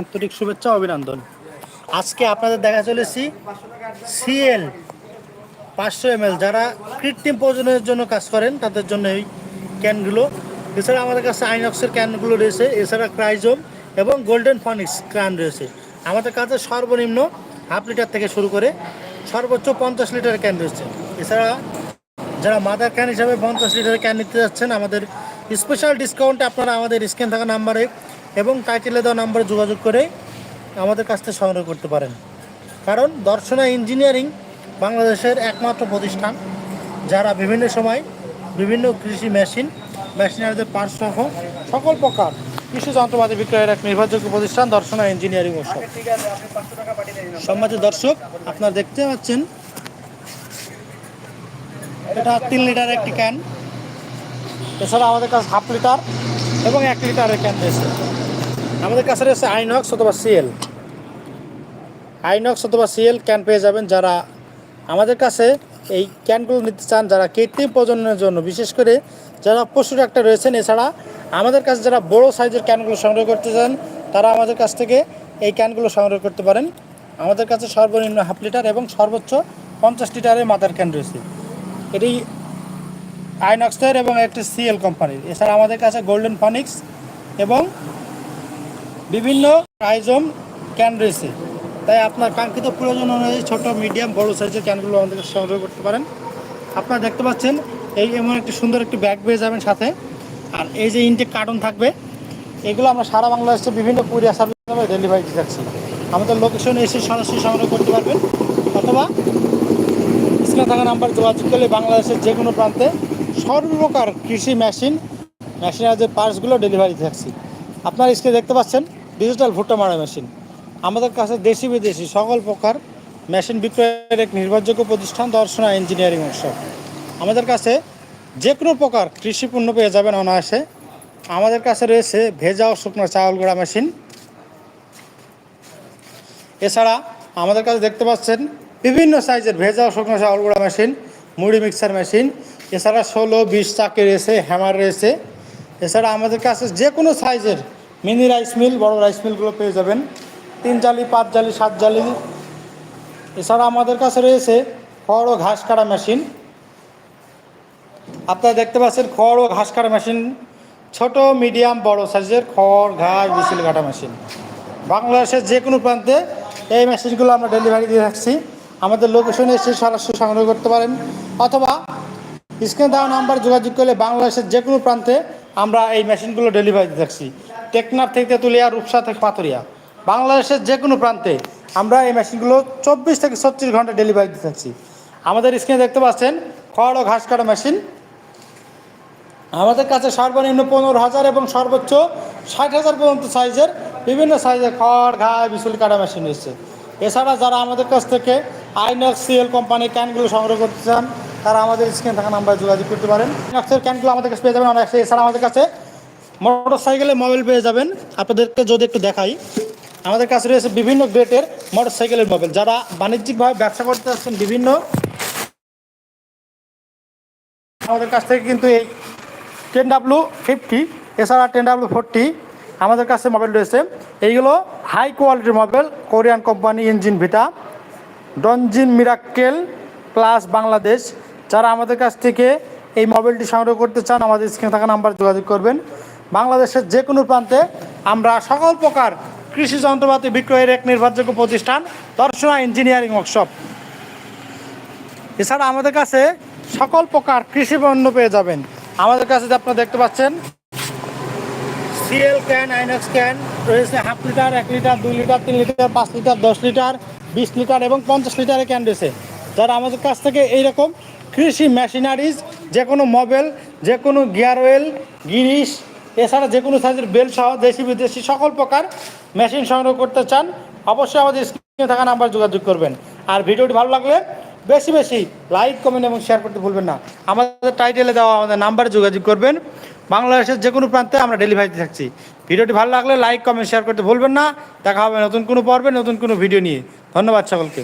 আন্তরিক শুভেচ্ছা অভিনন্দন। আজকে আপনাদের দেখা চলেছি সিএল পাঁচশো এম যারা কৃত্রিম প্রয়োজনের জন্য কাজ করেন, তাদের জন্য এই ক্যানগুলো। এছাড়া আমাদের কাছে আইনক্সের ক্যানগুলো রয়েছে, এছাড়া ক্রাইজোম এবং গোল্ডেন ফনিক্স ক্যান রয়েছে। আমাদের কাছে সর্বনিম্ন হাফ লিটার থেকে শুরু করে সর্বোচ্চ পঞ্চাশ লিটার ক্যান রয়েছে। এছাড়া যারা মাদার ক্যান হিসাবে পঞ্চাশ লিটারের ক্যান নিতে যাচ্ছেন, আমাদের স্পেশাল ডিসকাউন্টে আপনারা আমাদের স্ক্যান থাকা নাম্বারে এবং টাইটেলে দেওয়া নাম্বারে যোগাযোগ করে আমাদের কাছ থেকে সংগ্রহ করতে পারেন। কারণ দর্শনা ইঞ্জিনিয়ারিং বাংলাদেশের একমাত্র প্রতিষ্ঠান, যারা বিভিন্ন সময় বিভিন্ন কৃষি মেশিন, মেশিনারিদের পার্টস সহ সকল প্রকার কৃষি যন্ত্রপাতি বিক্রয়ের এক নির্ভরযোগ্য প্রতিষ্ঠান দর্শনা ইঞ্জিনিয়ারিং উৎসব সম্মানিত দর্শক, আপনারা দেখতে পাচ্ছেন, এটা তিন লিটার একটি ক্যান এছাড়া আমাদের কাছে হাফ লিটার এবং এক লিটারের ক্যান রয়েছে। আমাদের কাছে রয়েছে আইনক্স অথবা সিএল আইনক্স অথবা সিএল ক্যান পেয়ে যাবেন যারা আমাদের কাছে এই ক্যানগুলো নিতে চান, যারা কৃত্রিম প্রজননের জন্য, বিশেষ করে যারা পশু ডাক্তার রয়েছেন, এছাড়া আমাদের কাছে যারা বড় সাইজের ক্যানগুলো সংগ্রহ করতে চান, তারা আমাদের কাছ থেকে এই ক্যানগুলো সংগ্রহ করতে পারেন। আমাদের কাছে সর্বনিম্ন হাফ লিটার এবং সর্বোচ্চ পঞ্চাশ লিটারের মাথার ক্যান রয়েছে। এটি আইনক্সের এবং একটি সিএল কোম্পানির এছাড়া আমাদের কাছে গোল্ডেন ফনিক্স এবং বিভিন্ন আইজম ক্যান রয়েছে। তাই আপনার কাঙ্ক্ষিত প্রয়োজন অনুযায়ী ছোট মিডিয়াম বড় সাইজের ক্যানগুলো আমাদের কাছে সংগ্রহ করতে পারেন। আপনারা দেখতে পাচ্ছেন, এই এমন একটি সুন্দর একটি ব্যাগ পেয়ে যাবেন সাথে। আর এই যে ইনটেক কার্টন থাকবে, এগুলো আমরা সারা বাংলাদেশে বিভিন্ন কুরিয়ার সার্ভিস ডেলিভারি দিয়ে যাচ্ছি। আমাদের লোকেশনে এসে সরাসরি সংগ্রহ করতে পারবেন। অথবা স্ক্রিনে থাকা নাম্বার যোগাযোগ করলে বাংলাদেশের যে কোনো প্রান্তে সর্বপ্রকার কৃষি মেশিন মেশিনারিদের পার্টসগুলো ডেলিভারি থাকছি। আপনার স্ক্রিনে দেখতে পাচ্ছেন ডিজিটাল ভুট্টা মারা মেশিন। আমাদের কাছে দেশি বিদেশি সকল প্রকার মেশিন বিক্রয়ের এক নির্ভরযোগ্য প্রতিষ্ঠান, দর্শনা ইঞ্জিনিয়ারিং উৎসব আমাদের কাছে যে কোনো প্রকার কৃষি পণ্য পেয়ে যাবেন অনায়াসে। আমাদের কাছে রয়েছে ভেজা ও শুকনো চাউল গুঁড়া মেশিন। এছাড়া আমাদের কাছে দেখতে পাচ্ছেন বিভিন্ন সাইজের ভেজা ও শুকনো চাউল গুঁড়া মেশিন। মুড়ি মিক্সার মেশিন। এছাড়া ষোলো, বিশ চাকি রয়েছে হ্যামার রয়েছে। এছাড়া আমাদের কাছে যে কোনো সাইজের মিনি রাইস মিল, বড় রাইস মিলগুলো পেয়ে যাবেন। তিন জালি, পাঁচ জালি, সাত জালি। এছাড়া আমাদের কাছে রয়েছে খড় ও ঘাস কাটা মেশিন। আপনারা দেখতে পাচ্ছেন খড় ও ঘাস কাটা মেশিন, ছোট, মিডিয়াম, বড় সাইজের খড়, ঘাস বিচিল কাটা মেশিন। বাংলাদেশের যে কোনো প্রান্তে এই মেশিনগুলো আমরা ডেলিভারি দিয়ে রাখছি। আমাদের লোকেশনে এসে সরাসরি সংগ্রহ করতে পারেন। অথবা স্ক্রিনে দেওয়া নাম্বার যোগাযোগ করলে বাংলাদেশের যে কোনো প্রান্তে আমরা এই মেশিনগুলো ডেলিভারি দিয়ে থাকছি। টেকনাফ থেকে তেঁতুলিয়া, রূপসা থেকে পাতুরিয়া বাংলাদেশের যে কোনো প্রান্তে আমরা এই মেশিনগুলো চব্বিশ থেকে ছত্রিশ ঘণ্টা ডেলিভারি দিয়ে থাকছি। আমাদের স্ক্রিনে দেখতে পাচ্ছেন, খড় ও ঘাস কাটা মেশিন আমাদের কাছে সর্বনিম্ন পনেরো হাজার এবং সর্বোচ্চ ষাট হাজার পর্যন্ত সাইজের বিভিন্ন সাইজের খড় ঘা বিচুল কাটা মেশিন এসেছে এছাড়া যারা আমাদের কাছ থেকে আইনক্স সিএল কোম্পানির ক্যানগুলো সংগ্রহ করতে চান, তারা আমাদের স্ক্রিন থাকা নাম্বারে যোগাযোগ করতে পারেন। আইনক্সের ক্যানগুলো আমাদের কাছে পেয়ে যাবেন অনেক এছাড়া আমাদের কাছে মোটর সাইকেলে মোবাইল পেয়ে যাবেন। আপনাদেরকে যদি একটু দেখাই, আমাদের কাছে রয়েছে বিভিন্ন গ্রেটের মোটর সাইকেলের মোবাইল। যারা বাণিজ্যিকভাবে ব্যবসা করতে আসছেন, বিভিন্ন আমাদের কাছ থেকে কিন্তু এই টেন ডাব্লু ফিফটি, এছাড়া টেন ডাব্লু ফোরটি আমাদের কাছে মোবাইল রয়েছে। এইগুলো হাই কোয়ালিটির mobile, Korean company engine Vita. Dongjin miracle plus Bangladesh. যারা আমাদের কাছ থেকে এই মোবাইলটি সংগ্রহ করতে চান, আমাদের স্ক্রিনে থাকা নাম্বার যোগাযোগ করবেন। বাংলাদেশের যে কোনো প্রান্তে আমরা সকল প্রকার কৃষি যন্ত্রপাতি বিক্রয়ের এক নির্ভরযোগ্য প্রতিষ্ঠান, দর্শনা, ইঞ্জিনিয়ারিং ওয়ার্কশপ এছাড়া আমাদের কাছে সকল প্রকার কৃষি পণ্য পেয়ে যাবেন। আমাদের কাছে যে আপনারা দেখতে পাচ্ছেন সিএল ক্যান আইনক্স ক্যান রয়েছে হাফ লিটার, এক লিটার, দুই লিটার, তিন লিটার, পাঁচ লিটার, দশ লিটার। বিশ লিটার এবং পঞ্চাশ লিটারের ক্যান রয়েছে যারা আমাদের কাছ থেকে এইরকম কৃষি মেশিনারিজ যে কোনো মোবাইল যে কোনো গিয়ার ওয়েল গিরিশ, এছাড়া যে কোনো সাইজের বেল সহ দেশি বিদেশি সকল প্রকার মেশিন সংগ্রহ করতে চান, অবশ্যই আমাদের স্ক্রিনে থাকা নাম্বার যোগাযোগ করবেন। আর ভিডিওটি ভালো লাগলে বেশি বেশি লাইক কমেন্ট এবং শেয়ার করতে ভুলবেন না। আমাদের টাইটেলে দেওয়া আমাদের নাম্বারে যোগাযোগ করবেন। বাংলাদেশের যে কোনো প্রান্তে আমরা ডেলিভারিতে থাকছি। ভিডিওটি ভালো লাগলে লাইক কমেন্ট শেয়ার করতে ভুলবেন না। দেখা হবে নতুন কোনো পর্বে, নতুন কোনো ভিডিও নিয়ে। ধন্যবাদ সকলকে।